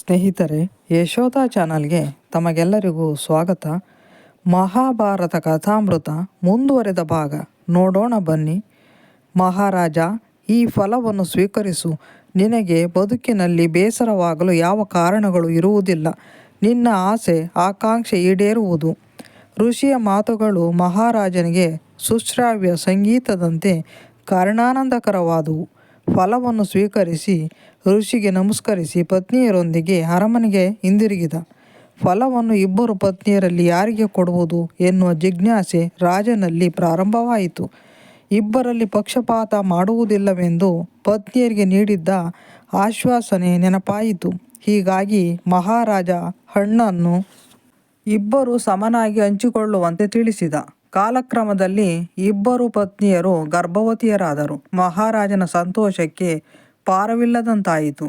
ಸ್ನೇಹಿತರೆ, ಯಶೋಧ ಚಾನಲ್ಗೆ ತಮಗೆಲ್ಲರಿಗೂ ಸ್ವಾಗತ. ಮಹಾಭಾರತ ಕಥಾಮೃತ ಮುಂದುವರೆದ ಭಾಗ. ನೋಡೋಣ ಬನ್ನಿ. ಮಹಾರಾಜ, ಈ ಫಲವನ್ನು ಸ್ವೀಕರಿಸು. ನಿನಗೆ ಬದುಕಿನಲ್ಲಿ ಬೇಸರವಾಗಲು ಯಾವ ಕಾರಣಗಳು ಇರುವುದಿಲ್ಲ. ನಿನ್ನ ಆಸೆ, ಆಕಾಂಕ್ಷೆ ಈಡೇರುವುದು. ಋಷಿಯ ಮಾತುಗಳು ಮಹಾರಾಜನಿಗೆ ಸುಶ್ರಾವ್ಯ ಸಂಗೀತದಂತೆ ಕಾರಣಾನಂದಕರವಾದವು. ಫಲವನ್ನು ಸ್ವೀಕರಿಸಿ, ಋಷಿಗೆ ನಮಸ್ಕರಿಸಿ ಪತ್ನಿಯರೊಂದಿಗೆ ಅರಮನೆಗೆ ಹಿಂದಿರುಗಿದ. ಫಲವನ್ನು ಇಬ್ಬರು ಪತ್ನಿಯರಲ್ಲಿ ಯಾರಿಗೆ ಕೊಡುವುದು ಎನ್ನುವ ಜಿಜ್ಞಾಸೆ ರಾಜನಲ್ಲಿ ಪ್ರಾರಂಭವಾಯಿತು. ಇಬ್ಬರಲ್ಲಿ ಪಕ್ಷಪಾತ ಮಾಡುವುದಿಲ್ಲವೆಂದು ಪತ್ನಿಯರಿಗೆ ನೀಡಿದ್ದ ಆಶ್ವಾಸನೆ ನೆನಪಾಯಿತು. ಹೀಗಾಗಿ ಮಹಾರಾಜ ಹಣ್ಣನ್ನು ಇಬ್ಬರು ಸಮನಾಗಿ ಹಂಚಿಕೊಳ್ಳುವಂತೆ ತಿಳಿಸಿದ. ಕಾಲಕ್ರಮದಲ್ಲಿ ಇಬ್ಬರು ಪತ್ನಿಯರು ಗರ್ಭವತಿಯರಾದರು. ಮಹಾರಾಜನ ಸಂತೋಷಕ್ಕೆ ಪಾರವಿಲ್ಲದಂತಾಯಿತು.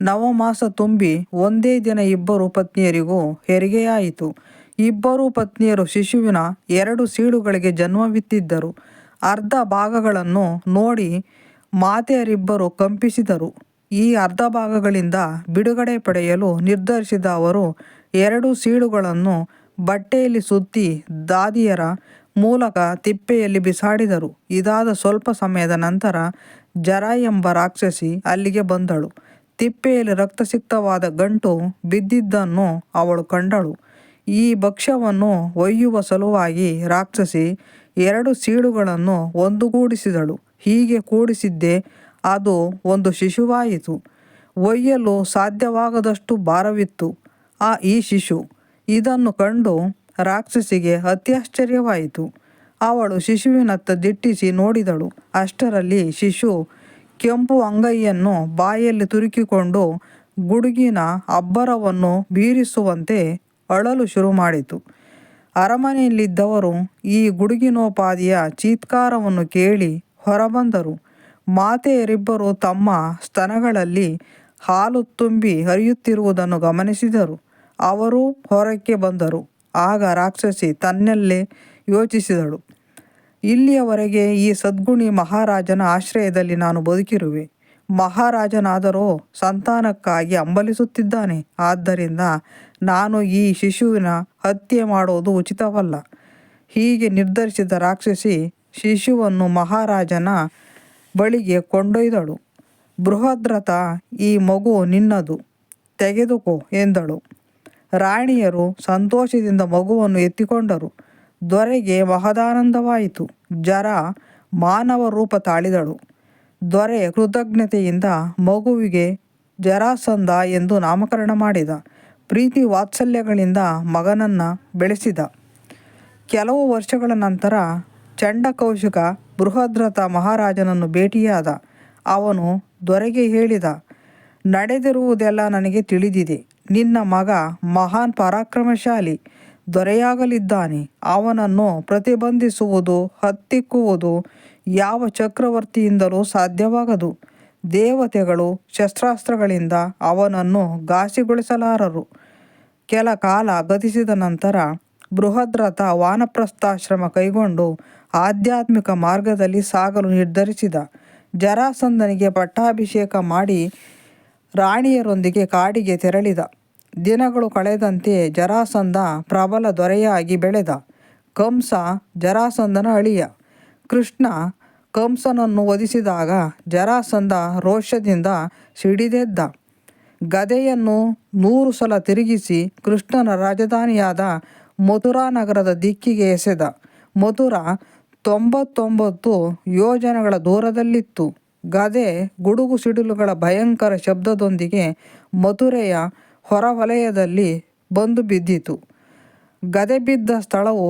ನವಮಾಸ ತುಂಬಿ ಒಂದೇ ದಿನ ಇಬ್ಬರು ಪತ್ನಿಯರಿಗೂ ಹೆರಿಗೆಯಾಯಿತು. ಇಬ್ಬರು ಪತ್ನಿಯರು ಶಿಶುವಿನ ಎರಡು ಸೀಳುಗಳಿಗೆ ಜನ್ಮವಿತ್ತಿದ್ದರು. ಅರ್ಧ ಭಾಗಗಳನ್ನು ನೋಡಿ ಮಾತೆಯರಿಬ್ಬರು ಕಂಪಿಸಿದರು. ಈ ಅರ್ಧ ಭಾಗಗಳಿಂದ ಬಿಡುಗಡೆ ಪಡೆಯಲು ನಿರ್ಧರಿಸಿದ ಅವರು ಎರಡು ಸೀಳುಗಳನ್ನು ಬಟ್ಟೆಯಲ್ಲಿ ಸುತ್ತಿ ದಾದಿಯರ ಮೂಲಕ ತಿಪ್ಪೆಯಲ್ಲಿ ಬಿಸಾಡಿದರು. ಇದಾದ ಸ್ವಲ್ಪ ಸಮಯದ ನಂತರ ಜರ ಎಂಬ ರಾಕ್ಷಸಿ ಅಲ್ಲಿಗೆ ಬಂದಳು. ತಿಪ್ಪೆಯಲ್ಲಿ ರಕ್ತಸಿಕ್ತವಾದ ಗಂಟು ಬಿದ್ದಿದ್ದನ್ನು ಅವಳು ಕಂಡಳು. ಈ ಭಕ್ಷ್ಯವನ್ನು ಒಯ್ಯುವ ಸಲುವಾಗಿ ರಾಕ್ಷಸಿ ಎರಡು ಸೀಳುಗಳನ್ನು ಒಂದುಗೂಡಿಸಿದಳು. ಹೀಗೆ ಕೂಡಿಸಿದ್ದೆ ಅದು ಒಂದು ಶಿಶುವಾಯಿತು. ಒಯ್ಯಲು ಸಾಧ್ಯವಾಗದಷ್ಟು ಭಾರವಿತ್ತು. ಆ ಈ ಶಿಶು ಇದನ್ನು ಕಂಡು ರಾಕ್ಷಸಿಗೆ ಅತ್ಯಾಶ್ಚರ್ಯವಾಯಿತು. ಅವಳು ಶಿಶುವಿನತ್ತ ದಿಟ್ಟಿಸಿ ನೋಡಿದಳು. ಅಷ್ಟರಲ್ಲಿ ಶಿಶು ಕೆಂಪು ಅಂಗೈಯನ್ನು ಬಾಯಲ್ಲಿ ತುರುಕಿಕೊಂಡು ಗುಡುಗಿನ ಅಬ್ಬರವನ್ನು ಬೀರಿಸುವಂತೆ ಅಳಲು ಶುರು ಮಾಡಿತು. ಅರಮನೆಯಲ್ಲಿದ್ದವರು ಈ ಗುಡುಗಿನೋಪಾದಿಯ ಚೀತ್ಕಾರವನ್ನು ಕೇಳಿ ಹೊರಬಂದರು. ಮಾತೆಯರಿಬ್ಬರು ತಮ್ಮ ಸ್ತನಗಳಲ್ಲಿ ಹಾಲು ತುಂಬಿ ಹರಿಯುತ್ತಿರುವುದನ್ನು ಗಮನಿಸಿದರು. ಅವರು ಹೊರಕ್ಕೆ ಬಂದರು. ಆಗ ರಾಕ್ಷಸಿ ತನ್ನಲ್ಲೇ ಯೋಚಿಸಿದಳು. ಇಲ್ಲಿಯವರೆಗೆ ಈ ಸದ್ಗುಣಿ ಮಹಾರಾಜನ ಆಶ್ರಯದಲ್ಲಿ ನಾನು ಬದುಕಿರುವೆ. ಮಹಾರಾಜನಾದರೂ ಸಂತಾನಕ್ಕಾಗಿ ಅಂಬಲಿಸುತ್ತಿದ್ದಾನೆ ಆದ್ದರಿಂದ ನಾನು ಈ ಶಿಶುವಿನ ಹತ್ಯೆ ಮಾಡುವುದು ಉಚಿತವಲ್ಲ. ಹೀಗೆ ನಿರ್ಧರಿಸಿದ ರಾಕ್ಷಸಿ ಶಿಶುವನ್ನು ಮಹಾರಾಜನ ಬಳಿಗೆ ಕೊಂಡೊಯ್ದಳು. ಬೃಹದ್ರಥ, ಈ ಮಗು ನಿನ್ನದು. ತೆಗೆದುಕೋ ಎಂದಳು. ರಾಣಿಯರು ಸಂತೋಷದಿಂದ ಮಗುವನ್ನು ಎತ್ತಿಕೊಂಡರು. ದೊರೆಗೆ ಮಹದಾನಂದವಾಯಿತು. ಜರ ಮಾನವ ರೂಪ ತಾಳಿದಳು. ದೊರೆ ಕೃತಜ್ಞತೆಯಿಂದ ಮಗುವಿಗೆ ಜರಾಸಂಧ ಎಂದು ನಾಮಕರಣ ಮಾಡಿದ. ಪ್ರೀತಿ ವಾತ್ಸಲ್ಯಗಳಿಂದ ಮಗನನ್ನು ಬೆಳೆಸಿದ. ಕೆಲವು ವರ್ಷಗಳ ನಂತರ ಚಂಡಕೌಶಿಕ ಬೃಹದ್ರಥ ಮಹಾರಾಜನನ್ನು ಭೇಟಿಯಾದ. ಅವನು ದೊರೆಗೆ ಹೇಳಿದ, ನಡೆದಿರುವುದೆಲ್ಲ ನನಗೆ ತಿಳಿದಿದೆ. ನಿನ್ನ ಮಗ ಮಹಾನ್ ಪರಾಕ್ರಮಶಾಲಿ ದೊರೆಯಾಗಲಿದ್ದಾನೆ. ಅವನನ್ನು ಪ್ರತಿಬಂಧಿಸುವುದು, ಹತ್ತಿಕ್ಕುವುದು ಯಾವ ಚಕ್ರವರ್ತಿಯಿಂದಲೂ ಸಾಧ್ಯವಾಗದು. ದೇವತೆಗಳು ಶಸ್ತ್ರಾಸ್ತ್ರಗಳಿಂದ ಅವನನ್ನು ಘಾಸಿಗೊಳಿಸಲಾರರು. ಕೆಲ ಕಾಲ ಗತಿಸಿದ ನಂತರ ಬೃಹದ್ರಥ ವಾನಪ್ರಸ್ಥಾಶ್ರಮ ಕೈಗೊಂಡು ಆಧ್ಯಾತ್ಮಿಕ ಮಾರ್ಗದಲ್ಲಿ ಸಾಗಲು ನಿರ್ಧರಿಸಿದ. ಜರಾಸಂದನಿಗೆ ಪಟ್ಟಾಭಿಷೇಕ ಮಾಡಿ ರಾಣಿಯರೊಂದಿಗೆ ಕಾಡಿಗೆ ತೆರಳಿದ. ದಿನಗಳು ಕಳೆದಂತೆ ಜರಾಸಂಧ ಪ್ರಬಲ ದೊರೆಯಾಗಿ ಬೆಳೆದ. ಕಂಸ ಜರಾಸಂಧನ ಅಳಿಯ. ಕೃಷ್ಣ ಕಂಸನನ್ನು ವಧಿಸಿದಾಗ ಜರಾಸಂಧ ರೋಷದಿಂದ ಸಿಡಿದೆದ್ದ. ಗದೆಯನ್ನು ನೂರು ಸಲ ತಿರುಗಿಸಿ ಕೃಷ್ಣನ ರಾಜಧಾನಿಯಾದ ಮಥುರಾ ನಗರದ ದಿಕ್ಕಿಗೆ ಎಸೆದ. ಮಥುರಾ ತೊಂಬತ್ತೊಂಬತ್ತು ಯೋಜನೆಗಳ ದೂರದಲ್ಲಿತ್ತು. ಗದೆ ಗುಡುಗು ಸಿಡಿಲುಗಳ ಭಯಂಕರ ಶಬ್ದದೊಂದಿಗೆ ಮಥುರೆಯ ಹೊರವಲಯದಲ್ಲಿ ಬಂದು ಬಿದ್ದಿತು. ಗದೆ ಬಿದ್ದ ಸ್ಥಳವು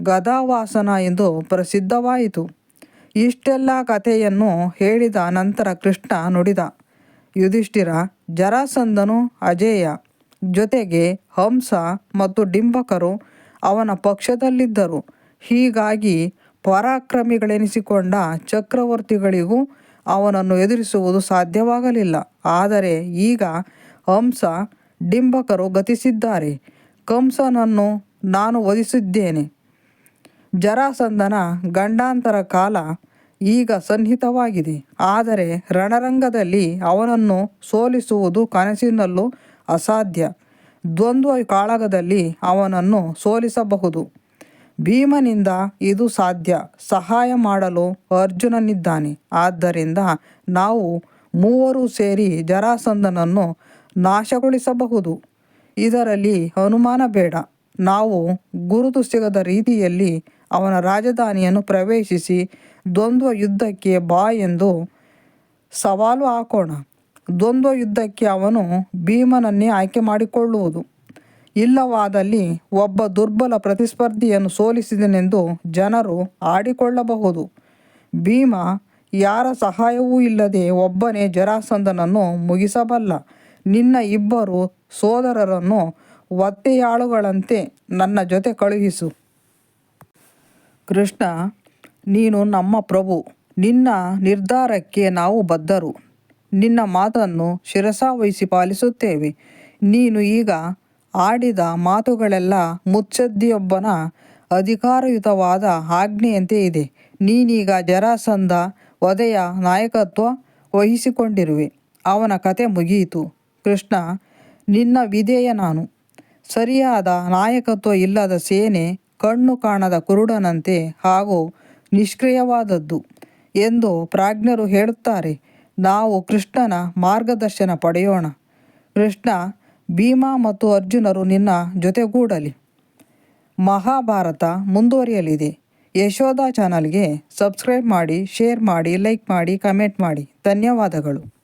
ಗದಾವಾಸನ ಎಂದು ಪ್ರಸಿದ್ಧವಾಯಿತು. ಇಷ್ಟೆಲ್ಲ ಕಥೆಯನ್ನು ಹೇಳಿದ ನಂತರ ಕೃಷ್ಣ ನುಡಿದ, ಯುಧಿಷ್ಠಿರ ಜರಾಸಂದನು ಅಜೇಯ ಜೊತೆಗೆ ಹಂಸ ಮತ್ತು ಡಿಂಬಕರು ಅವನ ಪಕ್ಷದಲ್ಲಿದ್ದರು. ಹೀಗಾಗಿ ಪರಾಕ್ರಮಿಗಳೆನಿಸಿಕೊಂಡ ಚಕ್ರವರ್ತಿಗಳಿಗೂ ಅವನನ್ನು ಎದುರಿಸುವುದು ಸಾಧ್ಯವಾಗಲಿಲ್ಲ. ಆದರೆ ಈಗ ಹಂಸ ಡಿಂಬಕರು ಗತಿಸಿದ್ದಾರೆ. ಕಂಸನನ್ನು ನಾನು ವಧಿಸಿದ್ದೇನೆ. ಜರಾಸಂದನ ಗಂಡಾಂತರ ಕಾಲ ಈಗ ಸನ್ನಿಹಿತವಾಗಿದೆ. ಆದರೆ ರಣರಂಗದಲ್ಲಿ ಅವನನ್ನು ಸೋಲಿಸುವುದು ಕನಸಿನಲ್ಲೂ ಅಸಾಧ್ಯ. ದ್ವಂದ್ವ ಕಾಳಗದಲ್ಲಿ ಅವನನ್ನು ಸೋಲಿಸಬಹುದು. ಭೀಮನಿಂದ ಇದು ಸಾಧ್ಯ. ಸಹಾಯ ಮಾಡಲು ಅರ್ಜುನನಿದ್ದಾನೆ. ಆದ್ದರಿಂದ ನಾವು ಮೂವರು ಸೇರಿ ಜರಾಸಂಧನನ್ನು ನಾಶಗೊಳಿಸಬಹುದು. ಇದರಲ್ಲಿ ಅನುಮಾನ ಬೇಡ. ನಾವು ಗುರುತು ಸಿಗದ ರೀತಿಯಲ್ಲಿ ಅವನ ರಾಜಧಾನಿಯನ್ನು ಪ್ರವೇಶಿಸಿ ದ್ವಂದ್ವ ಯುದ್ಧಕ್ಕೆ ಬಾ ಎಂದು ಸವಾಲು ಹಾಕೋಣ. ದ್ವಂದ್ವ ಯುದ್ಧಕ್ಕೆ ಅವನು ಭೀಮನನ್ನೇ ಆಯ್ಕೆ ಮಾಡಿಕೊಳ್ಳುವುದು. ಇಲ್ಲವಾದಲ್ಲಿ ಒಬ್ಬ ದುರ್ಬಲ ಪ್ರತಿಸ್ಪರ್ಧಿಯನ್ನು ಸೋಲಿಸಿದನೆಂದು ಜನರು ಆಡಿಕೊಳ್ಳಬಹುದು. ಭೀಮ ಯಾರ ಸಹಾಯವೂ ಇಲ್ಲದೆ ಒಬ್ಬನೇ ಜರಾಸಂದನನ್ನು ಮುಗಿಸಬಲ್ಲ. ನಿನ್ನ ಇಬ್ಬರು ಸೋದರರನ್ನು ಒತ್ತೆಯಾಳುಗಳಂತೆ ನನ್ನ ಜೊತೆ ಕಳುಹಿಸು. ಕೃಷ್ಣ, ನೀನು ನಮ್ಮ ಪ್ರಭು. ನಿನ್ನ ನಿರ್ಧಾರಕ್ಕೆ ನಾವು ಬದ್ಧರು. ನಿನ್ನ ಮಾತನ್ನು ಶಿರಸಾವಹಿಸಿ ಪಾಲಿಸುತ್ತೇವೆ. ನೀನು ಈಗ ಆಡಿದ ಮಾತುಗಳೆಲ್ಲ ಮುಚ್ಚದ್ದಿಯೊಬ್ಬನ ಅಧಿಕಾರಯುತವಾದ ಆಜ್ಞೆಯಂತೆ ಇದೆ. ನೀನೀಗ ಜರಾಸಂಧ ವಧೆಯ ನಾಯಕತ್ವ ವಹಿಸಿಕೊಂಡಿರುವೆ. ಅವನ ಕತೆ ಮುಗಿಯಿತು. ಕೃಷ್ಣ, ನಿನ್ನ ವಿಧೇಯ ನಾನು. ಸರಿಯಾದ ನಾಯಕತ್ವ ಇಲ್ಲದ ಸೇನೆ ಕಣ್ಣು ಕಾಣದ ಕುರುಡನಂತೆ ಹಾಗೂ ನಿಷ್ಕ್ರಿಯವಾದದ್ದು ಎಂದು ಪ್ರಾಜ್ಞರು ಹೇಳುತ್ತಾರೆ. ನಾವು ಕೃಷ್ಣನ ಮಾರ್ಗದರ್ಶನ ಪಡೆಯೋಣ. ಕೃಷ್ಣ, ಭೀಮಾ ಮತ್ತು ಅರ್ಜುನರು ನಿನ್ನ ಜೊತೆಗೂಡಲಿ. ಮಹಾಭಾರತ ಮುಂದುವರಿಯಲಿದೆ. ಯಶೋಧ ಚಾನಲ್ಗೆ ಸಬ್ಸ್ಕ್ರೈಬ್ ಮಾಡಿ, ಶೇರ್ ಮಾಡಿ, ಲೈಕ್ ಮಾಡಿ, ಕಮೆಂಟ್ ಮಾಡಿ. ಧನ್ಯವಾದಗಳು.